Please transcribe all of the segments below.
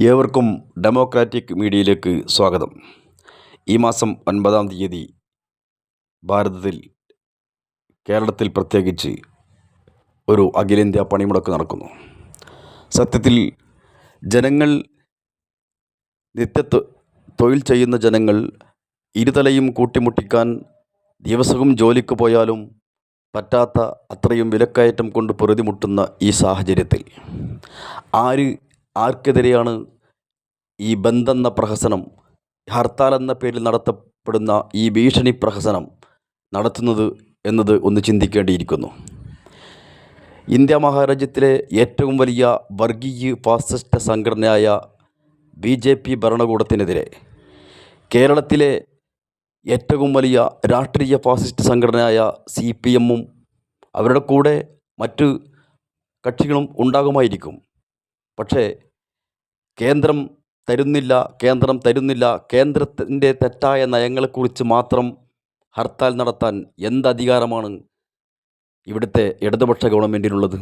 ഏവർക്കും ഡെമോക്രാറ്റിക് മീഡിയയിലേക്ക് സ്വാഗതം. ഈ മാസം ഒൻപതാം തീയതി ഭാരതത്തിൽ കേരളത്തിൽ പ്രത്യേകിച്ച് ഒരു അഖിലേന്ത്യാ പണിമുടക്ക് നടക്കുന്നു. സത്യത്തിൽ ജനങ്ങൾ നിത്യ തൊഴിൽ ചെയ്യുന്ന ജനങ്ങൾ ഇരുതലയും കൂട്ടിമുട്ടിക്കാൻ ദിവസവും ജോലിക്ക് പോയാലും പറ്റാത്ത അത്രയും വിലക്കയറ്റം കൊണ്ട് പൊറുതിമുട്ടുന്ന ഈ സാഹചര്യത്തിൽ ആര് ആർക്കെതിരെയാണ് ഈ ബന്ദെന്ന പ്രഹസനം ഹർത്താൽ എന്ന പേരിൽ നടത്തപ്പെടുന്ന ഈ ഭീഷണി പ്രഹസനം നടത്തുന്നത് എന്നത് ഒന്ന് ചിന്തിക്കേണ്ടിയിരിക്കുന്നു. ഇന്ത്യ മഹാരാജ്യത്തിലെ ഏറ്റവും വലിയ വർഗീയ ഫാസിസ്റ്റ് സംഘടനയായ ബി ജെ പി ഭരണകൂടത്തിനെതിരെ കേരളത്തിലെ ഏറ്റവും വലിയ രാഷ്ട്രീയ ഫാസിസ്റ്റ് സംഘടനയായ സി പി എമ്മും അവരുടെ കൂടെ മറ്റ് കക്ഷികളും ഉണ്ടാകുമായിരിക്കും. പക്ഷേ കേന്ദ്രം തരുന്നില്ല കേന്ദ്രം തരുന്നില്ല കേന്ദ്രത്തിന്റെ തെറ്റായ നയങ്ങളെക്കുറിച്ച് മാത്രം ഹർത്താൽ നടത്താൻ എന്തധികാരമാണ് ഇവിടുത്തെ ഇടതുപക്ഷ ഗവൺമെന്റിനുള്ളത്?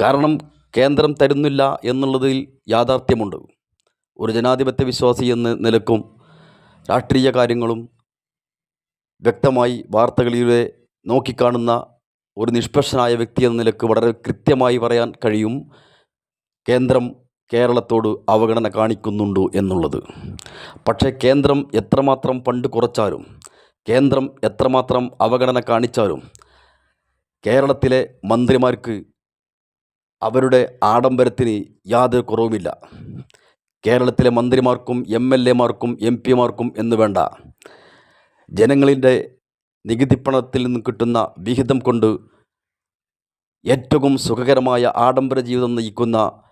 കാരണം കേന്ദ്രം തരുന്നില്ല എന്നുള്ളതിൽ യാഥാർത്ഥ്യമുണ്ട്. ഒരു ജനാധിപത്യ വിശ്വാസി എന്ന നിലക്കും രാഷ്ട്രീയ കാര്യങ്ങളും വ്യക്തമായി വാർത്തകളിലൂടെ നോക്കിക്കാണുന്ന ഒരു നിഷ്പക്ഷനായ വ്യക്തി എന്ന നിലയ്ക്ക് വളരെ കൃത്യമായി പറയാൻ കഴിയും. കേന്ദ്രം കേരളത്തോട് അവഗണന കാണിക്കുന്നുണ്ടോ എന്നുള്ളത്. പക്ഷേ കേന്ദ്രം എത്രമാത്രം പണ്ട് കുറച്ചാലും കേന്ദ്രം എത്രമാത്രം അവഗണന കാണിച്ചാലും കേരളത്തിലെ മന്ത്രിമാർക്ക് അവരുടെ ആഡംബരത്തിന് യാതൊരു കുറവുമില്ല. കേരളത്തിലെ മന്ത്രിമാർക്കും എം എൽ എമാർക്കും എം പിമാർക്കും എന്ന് വേണ്ട. ജനങ്ങളിന്റെ നികുതിപ്പണത്തിൽ നിന്ന് കിട്ടുന്ന വിഹിതം കൊണ്ട് ഏറ്റവും സുഖകരമായ ആഡംബര ജീവിതം നയിക്കുന്ന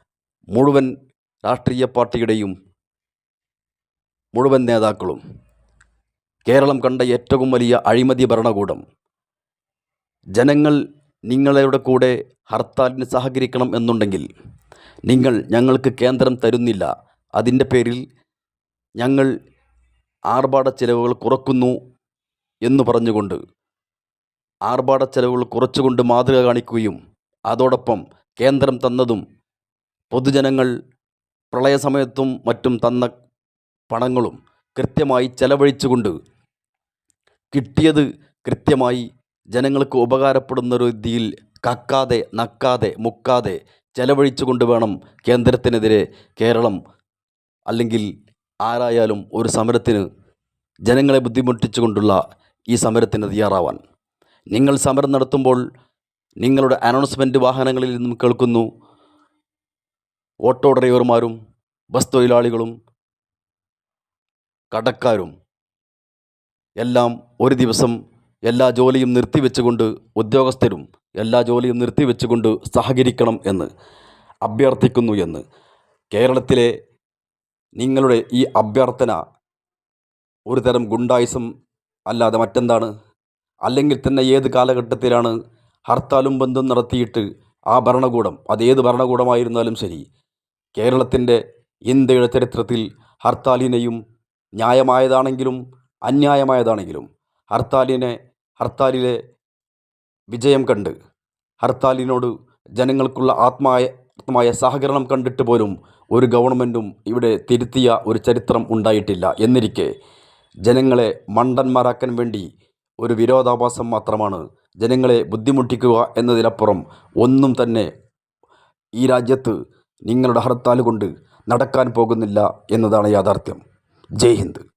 മുഴുവൻ രാഷ്ട്രീയ പാർട്ടിയുടെയും മുഴുവൻ നേതാക്കളും. കേരളം കണ്ട ഏറ്റവും വലിയ അഴിമതി ഭരണകൂടം. ജനങ്ങൾ നിങ്ങളുടെ കൂടെ ഹർത്താലിന് സഹകരിക്കണം എന്നുണ്ടെങ്കിൽ നിങ്ങൾ ഞങ്ങൾക്ക് കേന്ദ്രം തരുന്നില്ല. അതിന്റെ പേരിൽ ഞങ്ങൾ ആർഭാട ചെലവുകൾ കുറക്കുന്നു എന്ന് പറഞ്ഞുകൊണ്ട് ആർഭാട ചെലവുകൾ കുറച്ചുകൊണ്ട് മാതൃക കാണിക്കുകയും അതോടൊപ്പം കേന്ദ്രം തന്നതും പൊതുജനങ്ങൾ പ്രളയസമയത്തും മറ്റും തന്ന പണങ്ങളും കൃത്യമായി ചെലവഴിച്ചുകൊണ്ട് കിട്ടിയത് കൃത്യമായി ജനങ്ങൾക്ക് ഉപകാരപ്പെടുന്ന രീതിയിൽ കക്കാതെ നക്കാതെ മുക്കാതെ ചെലവഴിച്ചുകൊണ്ട് വേണം കേന്ദ്രത്തിനെതിരെ കേരളം അല്ലെങ്കിൽ ആരായാലും ഒരു സമരത്തിന് ജനങ്ങളെ ബുദ്ധിമുട്ടിച്ചുകൊണ്ടുള്ള ഈ സമരത്തിന് തയ്യാറാവാൻ. നിങ്ങൾ സമരം നടത്തുമ്പോൾ നിങ്ങളുടെ അനൗൺസ്മെന്റ് വാഹനങ്ങളിൽ നിന്നും കേൾക്കുന്നു. ഓട്ടോ ഡ്രൈവർമാരും ബസ് തൊഴിലാളികളും കടക്കാരും എല്ലാം ഒരു ദിവസം എല്ലാ ജോലിയും നിർത്തിവെച്ചുകൊണ്ട് ഉദ്യോഗസ്ഥരും എല്ലാ ജോലിയും നിർത്തിവെച്ചുകൊണ്ട് സഹകരിക്കണം എന്ന് അഭ്യർത്ഥിക്കുന്നു എന്ന് കേരളത്തിലെ നിങ്ങളുടെ ഈ അഭ്യർത്ഥന ഒരു തരം ഗുണ്ടായിസം അല്ലാതെ മറ്റെന്താണ്? അല്ലെങ്കിൽ തന്നെ ഏത് കാലഘട്ടത്തിലാണ് ഹർത്താലും ബന്ധം നടത്തിയിട്ട് ആ ഭരണകൂടം അത് ഏത് ഭരണകൂടമായിരുന്നാലും ശരി കേരളത്തിന്റെ ഇന്ത്യയുടെ ചരിത്രത്തിൽ ഹർത്താലിനെയും ന്യായമായതാണെങ്കിലും അന്യായമായതാണെങ്കിലും ഹർത്താലിനെ ഹർത്താലിലെ വിജയം കണ്ട് ഹർത്താലിനോട് ജനങ്ങൾക്കുള്ള ആത്മായ ആത്മായ സഹകരണം കണ്ടിട്ട് പോലും ഒരു ഗവൺമെന്റും ഇവിടെ തിരുത്തിയ ഒരു ചരിത്രം ഉണ്ടായിട്ടില്ല. എന്നിരിക്കെ ജനങ്ങളെ മണ്ടന്മാരാക്കാൻ വേണ്ടി ഒരു വിരോധാഭാസം മാത്രമാണ് ജനങ്ങളെ ബുദ്ധിമുട്ടിക്കുക എന്നതിലപ്പുറം ഒന്നും തന്നെ ഈ രാജ്യത്ത് നിങ്ങളുടെ ഹർത്താൽ കൊണ്ട് നടക്കാൻ പോകുന്നില്ല എന്നതാണ് യാഥാർത്ഥ്യം. ജയ് ഹിന്ദ്.